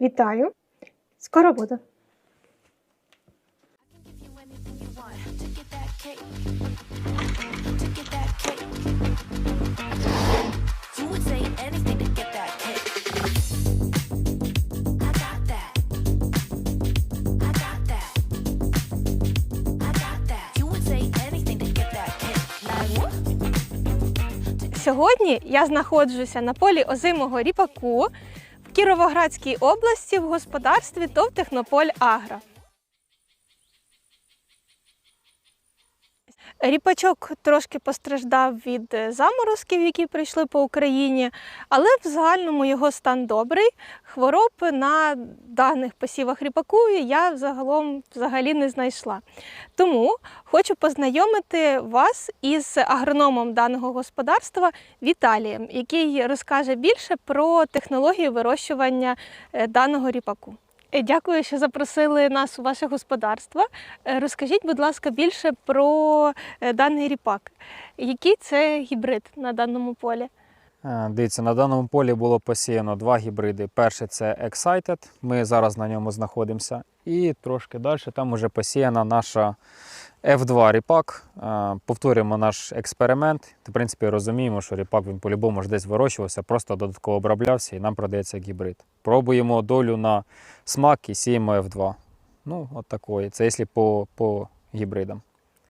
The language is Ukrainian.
Вітаю! Скоро what? Сьогодні я знаходжуся на полі озимого ріпаку Кіровоградській області в господарстві ТОВ Технополь Агро. Ріпачок трошки постраждав від е, заморозків, які прийшли по Україні, але в загальному його стан добрий. Хвороб на даних посівах ріпаку я загалом взагалі не знайшла. Тому хочу познайомити вас із агрономом даного господарства Віталієм, який розкаже більше про технологію вирощування е, даного ріпаку. Е, Дякую, що запросили нас у ваше господарство. Е, Розкажіть, будь ласка, більше про е, даний ріпак. Який це гібрид на даному полі? Дивіться, на даному полі було посіяно два гібриди. Перший це Excited, ми зараз на ньому знаходимося. І трошки далі там вже посіяна наша F2 ріпак. Повторюємо наш експеримент. В принципі, розуміємо, що ріпак він по-любому ж десь вирощувався, просто додатково оброблявся і нам продається гібрид. Пробуємо долю на смак і сіємо F2. Ну, от такої. Це якщо по, по гібридам.